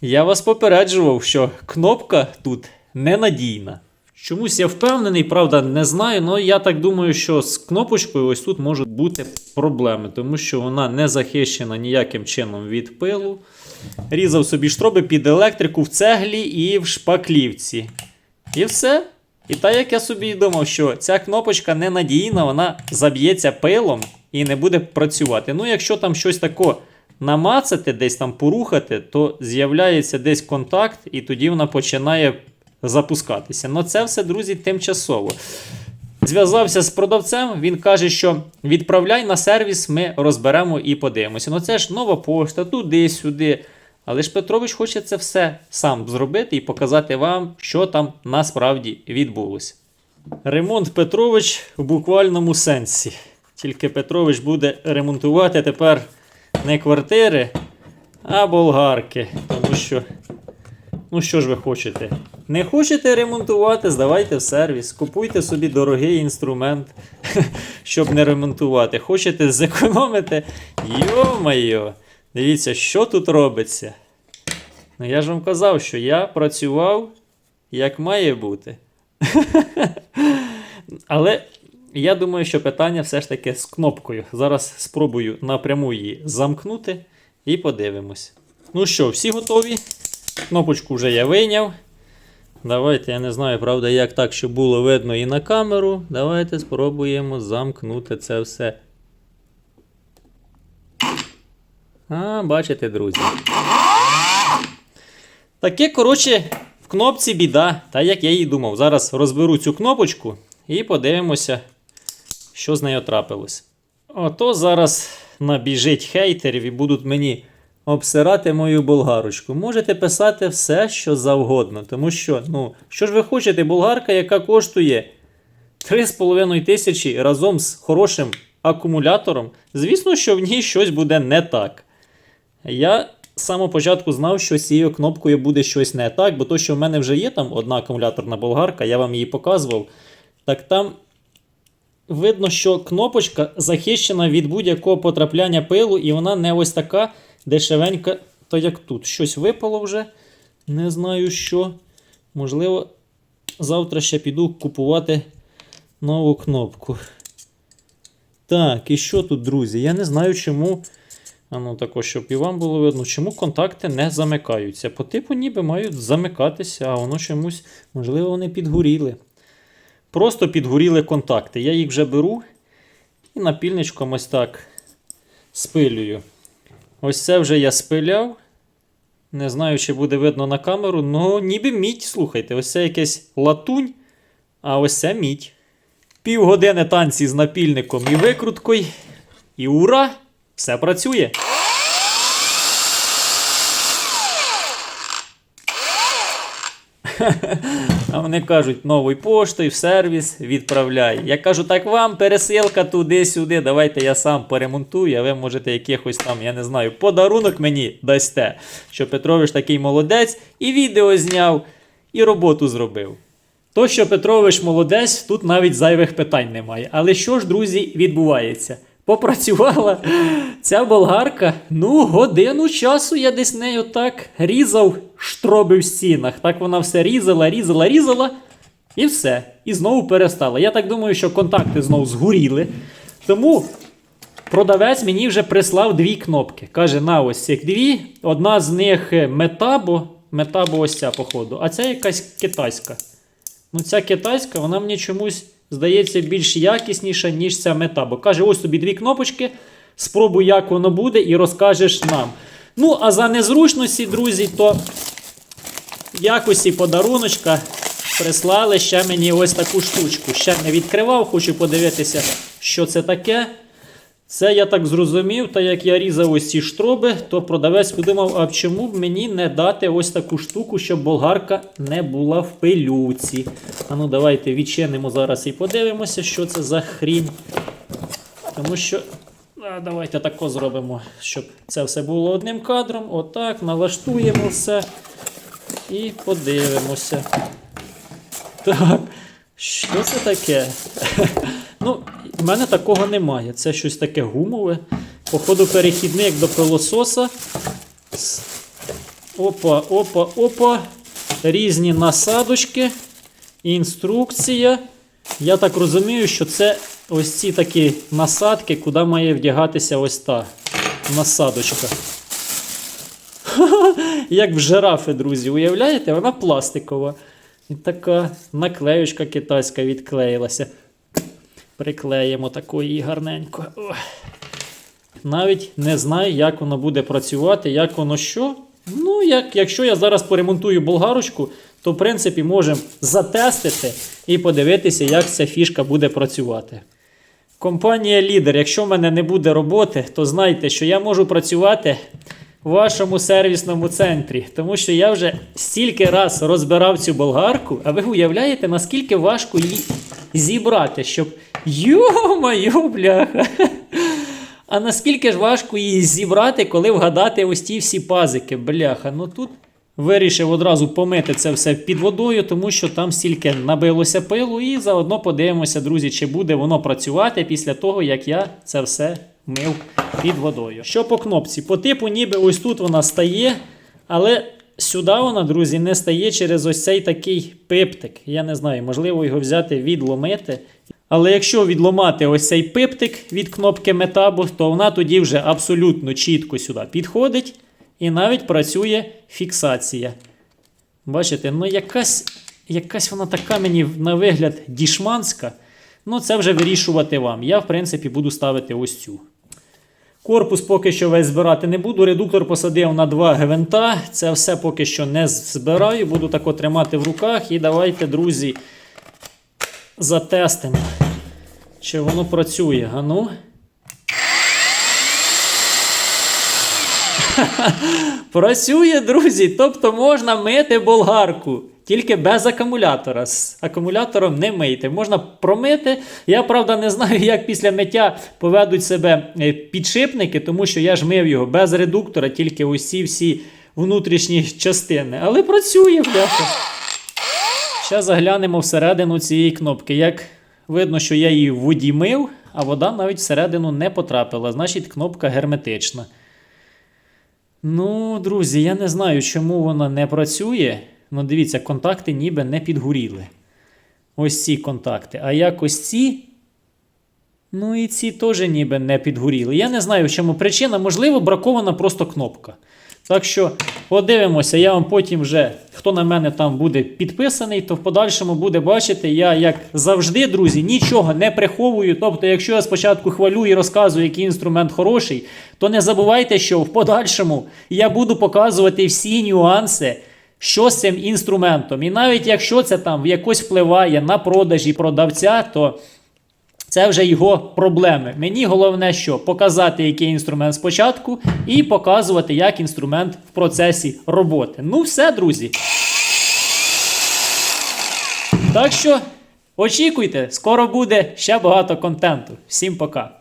Я вас попереджував, що кнопка тут ненадійна. Чомусь я впевнений, правда, не знаю, але я так думаю, що з кнопочкою ось тут можуть бути проблеми, тому що вона не захищена ніяким чином від пилу. Різав собі штроби під електрику в цеглі і в шпаклівці. І все. І так як я собі думав, що ця кнопочка ненадійна, вона заб'ється пилом і не буде працювати. Ну, якщо там щось таке намацати, десь там порухати, то з'являється десь контакт, і тоді вона починає запускатися. Ну це все, друзі, тимчасово. Зв'язався з продавцем, він каже, що відправляй на сервіс, ми розберемо і подивимося. Ну це ж нова пошта, туди-сюди. Але ж Петрович хоче це все сам зробити і показати вам, що там насправді відбулося. Ремонт Петрович в буквальному сенсі. Тільки Петрович буде ремонтувати тепер не квартири, а болгарки. Тому що, ну що ж ви хочете? Не хочете ремонтувати, здавайте в сервіс, купуйте собі дорогий інструмент, щоб не ремонтувати. Хочете зекономити? Йо-майо! Дивіться, що тут робиться. Ну я ж вам казав, що я працював як має бути. Але я думаю, що питання все ж таки з кнопкою. Зараз спробую напряму її замкнути і подивимось. Ну що, всі готові? Кнопочку вже я вийняв. Давайте, я не знаю, правда, як так, щоб було видно і на камеру. Давайте спробуємо замкнути це все. А, бачите, друзі. Таке, коротше, в кнопці біда, та як я і думав. Зараз розберу цю кнопочку і подивимося, що з нею трапилось. Ото зараз набіжить хейтерів і будуть мені обсирати мою болгарочку. Можете писати все, що завгодно. Тому що, ну, що ж ви хочете, болгарка, яка коштує 3,5 тисячі разом з хорошим акумулятором, звісно, що в ній щось буде не так. Я з самого початку знав, що з цією кнопкою буде щось не так, бо то, що в мене вже є там одна акумуляторна болгарка, я вам її показував. Так там видно, що кнопочка захищена від будь-якого потрапляння пилу, і вона не ось така дешевенька, то як тут. Щось випало вже. Не знаю що. Можливо, завтра ще піду купувати нову кнопку. Так, і що тут, друзі? Я не знаю, чому. А ну також, щоб і вам було видно, чому контакти не замикаються. По типу ніби мають замикатися, а воно чомусь, можливо, вони підгоріли. Просто підгоріли контакти. Я їх вже беру і напільничком ось так спилюю. Ось це вже я спиляв. Не знаю, чи буде видно на камеру, але ніби мідь, слухайте, ось це якесь латунь, а ось це мідь. Півгодини танці з напільником і викруткою. І ура! Все працює. А вони кажуть, новою поштою в сервіс відправляй. Я кажу, так вам пересилка туди-сюди. Давайте я сам поремонтую, а ви можете якихось там, я не знаю, подарунок мені дасте. Що Петрович такий молодець, і відео зняв, і роботу зробив. То, що Петрович молодець, тут навіть зайвих питань немає. Але що ж, друзі, відбувається? Попрацювала ця болгарка. Ну, годину часу я десь нею так різав штроби в стінах. Так вона все різала, різала, різала. І все. І знову перестала. Я так думаю, що контакти знову згоріли. Тому продавець мені вже прислав дві кнопки. Каже, на ось цих дві. Одна з них метабо. Метабо ось ця, походу. А ця якась китайська. Ну, ця китайська, вона мені чомусь здається більш якісніша, ніж ця мета. Бо каже, ось тобі дві кнопочки. Спробуй, як воно буде, і розкажеш нам. Ну, а за незручності, друзі, то в якості подаруночка прислали ще мені ось таку штучку. Ще не відкривав, хочу подивитися, що це таке. Це я так зрозумів, та як я різав ось ці штроби, то продавець подумав, а чому б мені не дати ось таку штуку, щоб болгарка не була в пилюці. А ну давайте відчинимо зараз і подивимося, що це за хрінь. Тому що. А, давайте тако зробимо, щоб це все було одним кадром. Отак, налаштуємо все і подивимося. Так, що це таке? Ну, в мене такого немає. Це щось таке гумове. Походу, перехідник до пилососа. Опа, опа, опа. Різні насадочки. Інструкція. Я так розумію, що це ось ці такі насадки, куди має вдягатися ось та насадочка. Як в жирафи, друзі, уявляєте? Вона пластикова. І така наклеючка китайська відклеїлася. Приклеїмо такої гарненько. Навіть не знаю, як воно буде працювати, як воно що. Ну, як, якщо я зараз поремонтую болгарочку, то в принципі можемо затестити і подивитися, як ця фішка буде працювати. Компанія Лідер, якщо в мене не буде роботи, то знайте, що я можу працювати в вашому сервісному центрі, тому що я вже стільки раз розбирав цю болгарку, а ви уявляєте, наскільки важко її зібрати, щоб. Йо-моє, бляха! А наскільки ж важко її зібрати, коли вгадати ось ті всі пазики, бляха. Ну тут вирішив одразу помити це все під водою, тому що там стільки набилося пилу, і заодно подивимося, друзі, чи буде воно працювати після того, як я це все мив під водою. Що по кнопці? По типу, ніби ось тут вона стає, але сюди вона, друзі, не стає через ось цей такий пиптик. Я не знаю, можливо, його взяти, відломити. Але якщо відломати ось цей пиптик від кнопки метабу, то вона тоді вже абсолютно чітко сюди підходить і навіть працює фіксація. Бачите, ну якась, якась вона така мені на вигляд дішманська. Ну, це вже вирішувати вам. Я, в принципі, буду ставити ось цю. Корпус поки що весь збирати не буду. Редуктор посадив на два гвинта. Це все поки що не збираю. Буду тако тримати в руках. І давайте, друзі, затестимо, чи воно працює. А ну. Працює, друзі. Тобто можна мити болгарку. Тільки без акумулятора. З акумулятором не мийте. Можна промити. Я, правда, не знаю, як після миття поведуть себе е, підшипники, тому що я ж мив його без редуктора, тільки усі всі внутрішні частини. Але працює, бляха. Ще заглянемо всередину цієї кнопки. Як видно, що я її в а вода навіть всередину не потрапила. Значить, кнопка герметична. Ну, друзі, я не знаю, чому вона не працює. Ну, дивіться, контакти ніби не підгоріли. Ось ці контакти. А як ось ці. Ну і ці теж ніби не підгоріли. Я не знаю, в чому причина. Можливо, бракована просто кнопка. Так що подивимося, я вам потім вже, хто на мене там буде підписаний, то в подальшому буде бачити, я, як завжди, друзі, нічого не приховую. Тобто, якщо я спочатку хвалю і розказую, який інструмент хороший, то не забувайте, що в подальшому я буду показувати всі нюанси. Що з цим інструментом? І навіть якщо це там якось впливає на продажі продавця, то це вже його проблеми. Мені головне, що показати, який інструмент спочатку, і показувати, як інструмент в процесі роботи. Ну, все, друзі. Так що очікуйте, скоро буде ще багато контенту. Всім пока.